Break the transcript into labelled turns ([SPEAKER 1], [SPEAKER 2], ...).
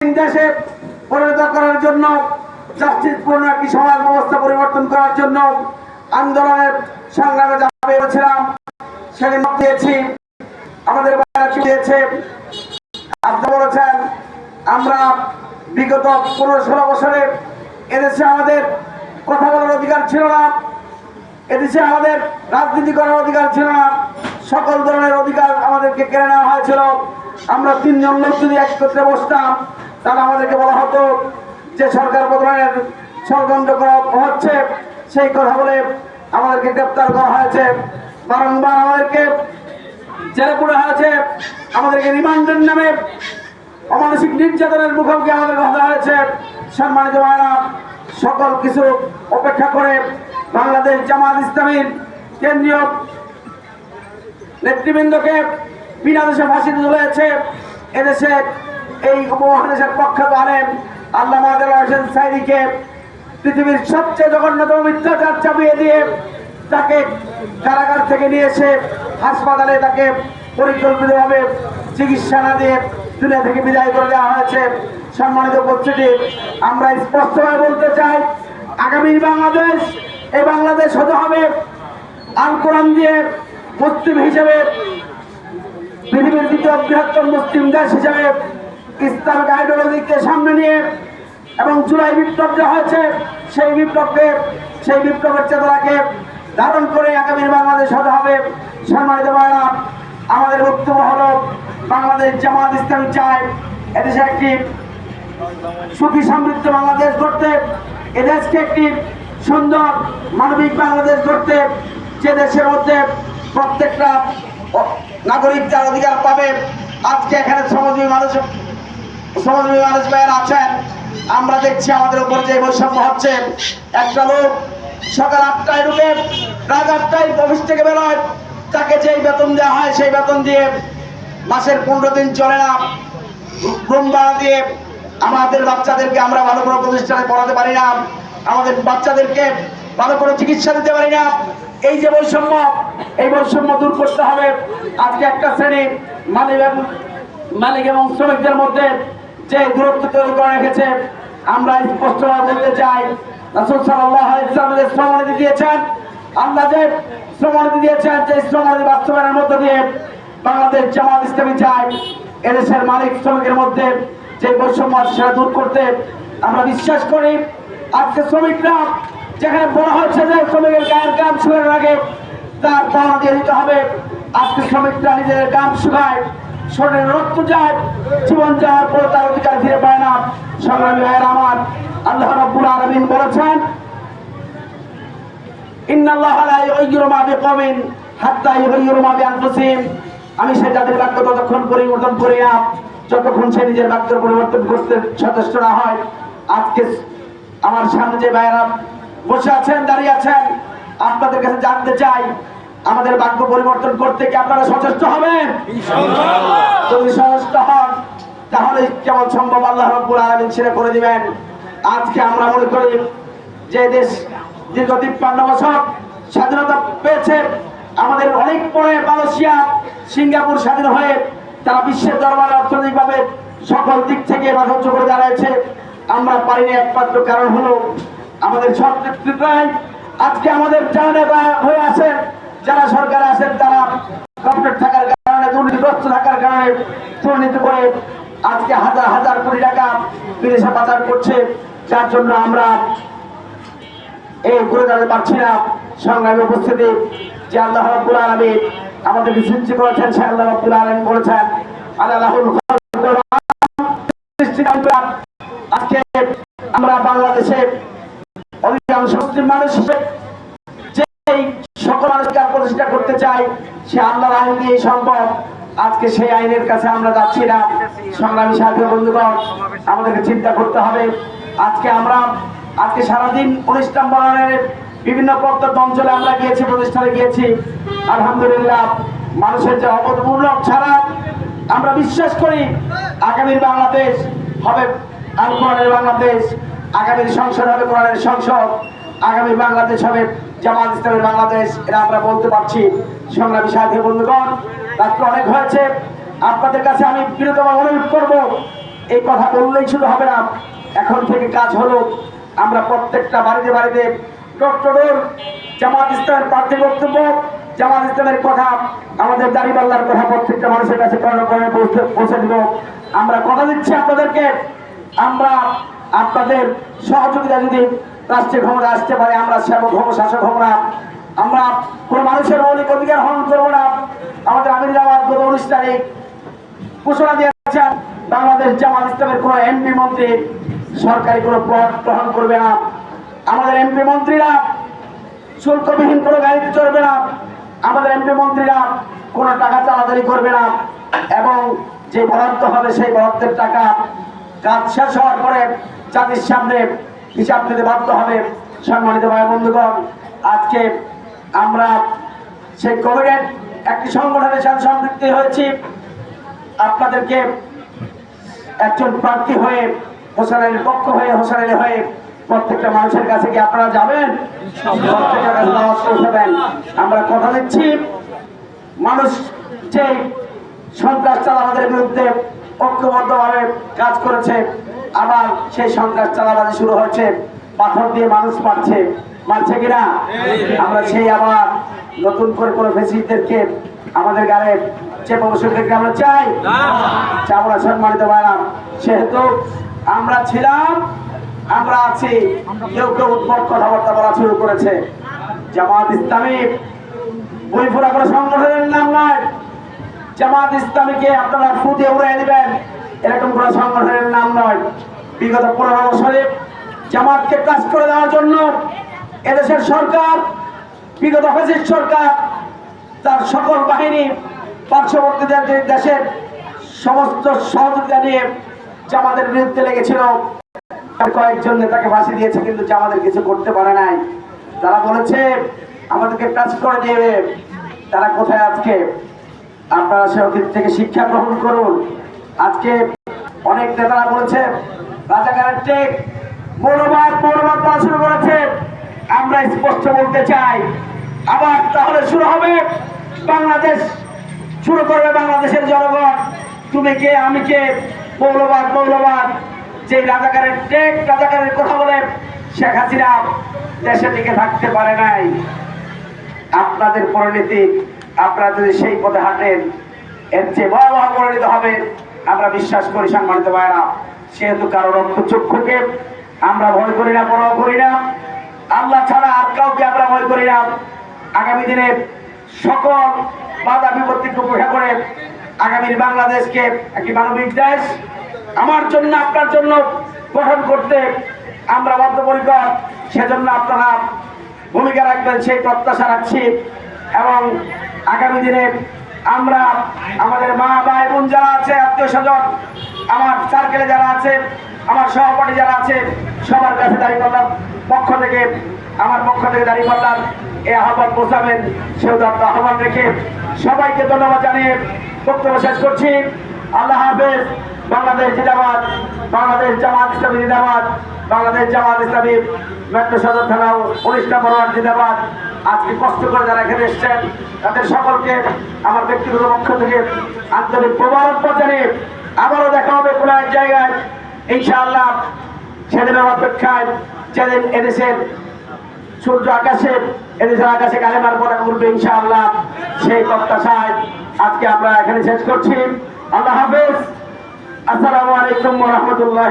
[SPEAKER 1] দেশে পরিণত করার জন্য জাস্টিসপূর্ণ একটি সমাজ ব্যবস্থা পরিবর্তন করার জন্য আন্দোলনের সংগ্রামে বলেছিলাম সেদিন দিয়েছি, আমাদের দিয়েছে। আপনি বলেছেন, আমরা বিগত পনেরো ষোলো বছরে এদেশে আমাদের কথা বলার অধিকার ছিল না, এদেশে আমাদের রাজনীতি করার অধিকার ছিল না, সকল ধরনের অধিকার আমাদেরকে কেড়ে নেওয়া হয়েছিল। আমরা তিনজন লোক যদি একত্রে বসতাম তাহলে আমাদেরকে বলা হতো যে সরকার প্রধানের ষড়যন্ত্র করা হচ্ছে, সেই কথা বলে আমাদেরকে গ্রেপ্তার করা হয়েছে। বারংবার আমাদেরকে জেলে পড়ে হয়েছে, আমাদেরকে রিমান্ডের নামে অমানসিক নির্যাতনের মুখোমুখি আমাদের হতে হয়েছে। সম্মানিত ভাইরা সকল কিছু অপেক্ষা করে বাংলাদেশ জামাত ইসলামীর কেন্দ্রীয় নেতৃবৃন্দকে বিনা দেশে ফাঁসিতে তুলেছে এদেশে এই উপমহাদেশের প্রখ্যাত আলেম। আল্লাহ মাহাদুল হোসেন সাইদিকে পৃথিবীর সবচেয়ে জঘন্যতম মিথ্যাচার চাপিয়ে দিয়ে তাকে কারাগার থেকে নিয়ে এসে হাসপাতালে তাকে পরিকল্পিতভাবে চিকিৎসা না দিয়ে দুনিয়া থেকে বিদায় করে দেওয়া হয়েছে। সম্মানিত উপস্থিতি, আমরা স্পষ্টভাবে বলতে চাই, আগামী বাংলাদেশ, এই বাংলাদেশ হতে হবে আল কোরআন দিয়ে মুসলিম হিসেবে, পৃথিবীর দ্বিতীয় বৃহত্তম মুসলিম দেশ হিসেবে ইসলামিক আইডিওলজিকে সামনে নিয়ে এবং জুলাই বিপ্লব যে হয়েছে, সেই বিপ্লবকে, সেই বিপ্লবের চেতনাকে ধারণ করে আগামী বাংলাদেশ হতে হবে। সম্মানিত ভাইরা, আমাদের বক্তব্য হলো, বাংলাদেশ জামাত ইসলামী চায় এদেশে একটি সুখী সমৃদ্ধ বাংলাদেশ গড়তে, এদেশকে একটি সুন্দর মানবিক বাংলাদেশ গড়তে যে দেশের মধ্যে প্রত্যেকটা নাগরিক তার অধিকার পাবে, আজকে এখানে শ্রমজীবী মানুষ আমরা দেখছি আমাদের উপর যে বৈষম্য হচ্ছে। একটা লোক সকাল আটটায় ঢুকে রাত আটটায় অফিস থেকে বেরোয়। তাকে যেই বেতন দেওয়া হয় সেই বেতন দিয়ে মাসের পনেরো দিন চলে না। রুম ভাড়া দিয়ে আমাদের বাচ্চাদেরকে আমরা ভালো কোনো প্রতিষ্ঠানে পড়াতে পারি না। আমাদের বাচ্চাদেরকে ভালো করে চিকিৎসা দিতে পারি না। এই যে বৈষম্য, এই বৈষম্য দূর করতে হবে। আজকে একটা শ্রেণি মালিক এবং মালিক এবং শ্রমিকদের মধ্যে যে দূরত্ব তৈরি করে রেখেছে আমরা স্পষ্টভাবে বলতে চাই, রাসূল শ্রমনীতি দিয়েছেন। আল্লাহ যে শ্রমনীতি দিয়েছেন, যে শ্রমনীতি বাস্তবায়নের মধ্য দিয়ে বাংলাদেশ জামাত ইসলামী চায়, এদেশের মালিক শ্রমিকের মধ্যে যে বৈষম্য আছে সেটা দূর করতে আমরা বিশ্বাস করি। আজকে শ্রমিকরা যেখানে বলা হচ্ছে যে শ্রমিকের গায়ের কাম শুকানোর আগে তার পাওনা দিয়ে দিতে হবে। আজকে শ্রমিকরা নিজেদের কাম শুকায় শরীরে রক্ত যায় জীবন যাওয়ার পর তার অধিকার ফিরে পায় না। সংগ্রামী ভাইয়ের আমার, আল্লাহ রব্বুল আলমিন বলেছেন আমি সে যাদের বাক্য ততক্ষণ পরিবর্তন করি না, যতক্ষণ সে নিজের বাক্য পরিবর্তন করতে সচেষ্ট না হয়, আজকে আমার সামনে যে ভাইয়েরা বসে আছেন, দাঁড়িয়ে আছেন, আপনাদের কাছে জানতে চাই আমাদের বাক্য পরিবর্তন করতে কি আপনারা সচেষ্ট হবেন? যদি সচেষ্ট হন তাহলে কেমন সম্ভব আল্লাহ রব্বুল আলামিন ছেড়ে করে দিবেন। আজকে আমরা মনে করি যে দেশ দীর্ঘ তিপ্পান্ন বছর স্বাধীনতা পেয়েছে। আমাদের অনেক পরে মালয়েশিয়া সিঙ্গাপুর স্বাধীন হয়ে তারা বিশ্বের দরবারে অর্থনৈতিকভাবে সকল দিক থেকে রাজত্ব করে দাঁড়িয়েছে আমরা পারিনি একমাত্র কারণ হলো আমাদের সব নেতৃত্বরাই আজকে আমাদের নেতা হয়ে আছেন। যারা সরকার আছেন তারা কর্পোরেট থাকার কারণে, দুর্নীতিগ্রস্ত থাকার কারণে দুর্নীতি করে আজকে হাজার হাজার কোটি টাকা বিদেশে পাচার করছে। যার জন্য আমরা এই ঘুরে দাঁড়াতে পারছি না। সংগ্রামী উপস্থিতি, যে আল্লাহ রাব্বুল আলামিন আমাদেরকে সৃষ্টি করেছেন, সে আল্লাহ রাব্বুল আলামিন বলেছেন, আল্লাহুল আজকে আমরা বাংলাদেশে অধিকাংশ মুসলিম মানুষ হিসেবে যে এই সকল মানুষকে প্রতিষ্ঠা করতে চাই, সে আল্লাহর আইন দিয়ে সম্ভব আজকে সেই আইনের কাছে আমরা যাচ্ছি না। সংগ্রামী সাথী বন্ধুগণ, আমাদেরকে চিন্তা করতে হবে। আজকে আমরা, আজকে সারাদিন অনুষ্ঠান বানানোর বিভিন্ন প্রত্যন্ত অঞ্চলে আমরা গিয়েছি, প্রতিষ্ঠানে গিয়েছি। আলহামদুলিল্লাহ, মানুষের যে অবমূলক ছাড়া আমরা বিশ্বাস করি, আগামীর বাংলাদেশ হবে আল কোরআনের বাংলাদেশ, আগামীর সংসদ হবে কোরআনের সংসদ আগামী বাংলাদেশ হবে জামাত ইসলামের বাংলাদেশ, এটা আমরা বলতে পারছি। সংগ্রামী সাথী বন্ধুগণ, রাত্র অনেক হয়েছে। আপনাদের কাছে আমি বিনোদন অনুরোধ করব। এই কথা বললেই শুধু হবে না, এখন থেকে কাজ হলো আমরা প্রত্যেকটা বাড়িতে বাড়িতে ডক্টরের জামাত ইসলামের প্রার্থী বক্তব্য, জামাত ইসলামের কথা, আমাদের দাড়িপাল্লার কথা প্রত্যেকটা মানুষের কাছে পৌঁছে দিব। আমরা কথা দিচ্ছি আপনাদেরকে। আমরা আপনাদের সহযোগিতা যদি রাষ্ট্রীয় ক্ষমতা আসতে পারে, আমরা সেবক হব শাসক হব না। আমরা কোনো মানুষের মৌলিক অধিকার হরণ করব না। আমাদের আমির জামাত গত উনিশ তারিখ ঘোষণা দিয়েছেন বাংলাদেশ জামাত ইসলামের কোনো এমপি মন্ত্রী সরকারি কোনো পদ গ্রহণ করবে না। আমাদের এমপি মন্ত্রীরা শুল্কবিহীন কোনো গাড়িতে চলবে না। আমাদের এমপি মন্ত্রীরা কোনো টাকা চালাচালি করবে না। এবং যে বরাদ্দ হবে সেই বরাদ্দের টাকা কাজ শেষ হওয়ার পরে জাতির সামনে হিসাব দিতে বাধ্য হবে। সম্মানিত ভাই বন্ধুগণ, আজকে আমরা সেই কোভিডের একটি সংগঠনের সাথে সম্পৃক্ত হয়েছি। আপনাদেরকে একজন প্রার্থী হয়ে হোসানের পক্ষ হয়ে হোসানের হয়ে প্রত্যেকটা মানুষের কাছে কি আপনারা যাবেন? পৌঁছাবেন আমরা কথা দিচ্ছি মানুষ যে সন্ত্রাস চালাবাদের বিরুদ্ধে ঐক্যবদ্ধভাবে কাজ করেছে আবার সেই সন্ত্রাস চালাবাজি শুরু হয়েছে পাথর দিয়ে মানুষ মারছে। মারছে কিনা? আমরা সেই আবার নতুন করে কোনো ফেসিলিটিদেরকে আমাদের গায়ে চেপে বসে আমরা চাই। চামড়া সম্মানিত ভাইরাম সেহেতু আমরা ছিলাম আমরা আছি। কেউ কেউ উদ্ভট কথাবার্তা বলা শুরু করেছে। জামাত ইসলামী বইফোরা করে সংগঠনের নাম নয়। জামাত ইসলামীকে আপনারা ফুটে উড়াই দিবেন। এরকম কোনো সংগঠনের নাম নয়। বিগত পনেরো বছরে জামাতকে কাজ করে দেওয়ার জন্য এদেশের সরকার, বিগত ফেসিস সরকার, তার সকল বাহিনী পার্শ্ববর্তী দেশের সমস্ত সহযোগিতা নিয়ে জামাতের বিরুদ্ধে লেগেছিল কয়েকজন নেতাকে ফাঁসি দিয়েছে, কিন্তু জামাতের কিছু করতে পারে নাই। তারা বলেছে, আমাদেরকে টাচ করে দেবে তারা কোথায় আজকে? আপনারা সে অতীত থেকে শিক্ষা গ্রহণ করুন। আজকে অনেক নেতারা বলেছে, রাজাকারের টেক মনোবাদ বলা শুরু করেছে। আমরা স্পষ্ট বলতে চাই। আবার তাহলে শুরু হবে। বাংলাদেশ শুরু করবে বাংলাদেশের জনগণ। তুমি কে, আমি কে? মৌলবাদ মৌলবাদ। যে রাজাকারের টেক, রাজাকারের কথা বলে শেখ হাসিনা দেশে টিকে থাকতে পারে নাই। আপনাদের পরিণতি, আপনারা যদি সেই পথে হাঁটেন, এর চেয়ে ভয়াবহ পরিণত হবে। আমরা বিশ্বাস করি, সম্মানিত ভাইরা সেহেতু কারও রক্তচক্ষুকে আমরা ভয় করি না, পরোয়া করি না। আল্লাহ ছাড়া আর কাউকে আমরা ভয় করি না। আগামী দিনে সকল বাধা বিপত্তিকে উপেক্ষা করে আগামীর বাংলাদেশকে একটি মানবিক দেশ আমার জন্য, আপনার জন্য গঠন করতে আমরা বদ্ধপরিকর সেজন্য আপনারা ভূমিকা রাখবেন, সেই প্রত্যাশা রাখছি। এবং আগামী দিনে আমরা আমাদের মা, ভাই, বোন যারা আছে, আত্মীয় স্বজন, আমার সার্কেলে যারা আছে, আমার সহপাঠী যারা আছে, সবার কাছে দাঁড়িয়ে পাল্লার পক্ষ থেকে, আমার পক্ষ থেকে দাঁড়িয়ে পাল্লার এই আহ্বান পৌঁছাবেন সেও দত্ত আহ্বান রেখে সবাইকে ধন্যবাদ জানিয়ে বক্তব্য শেষ করছি। আল্লাহ হাফেজ, বাংলাদেশ জিন্দাবাদ, বাংলাদেশ জামাত ইসলামী জিন্দাবাদ, বাংলাদেশ জামাত ইসলামী মেট্রো সদর থানা উনিশ নম্বর ওয়ার্ড জিন্দাবাদ। আজকে কষ্ট করে যারা এখানে এসছেন, তাদের সকলকে আমার ব্যক্তিগত পক্ষ থেকে আন্তরিক প্রবারক জানিয়ে আবারও দেখা হবে কোনো এক জায়গায়। ইনশাআল্লাহ সেদিনের অপেক্ষায় যেদিন এদেশের সূর্য আকাশে, এদেশের আকাশে কালেমার পরে উঠবে ইনশাআল্লাহ। সেই প্রত্যাশায় আজকে আমরা এখানে শেষ করছি। আল্লাহ হাফেজ। আসসালামু আলাইকুম রহমতুল্লাহ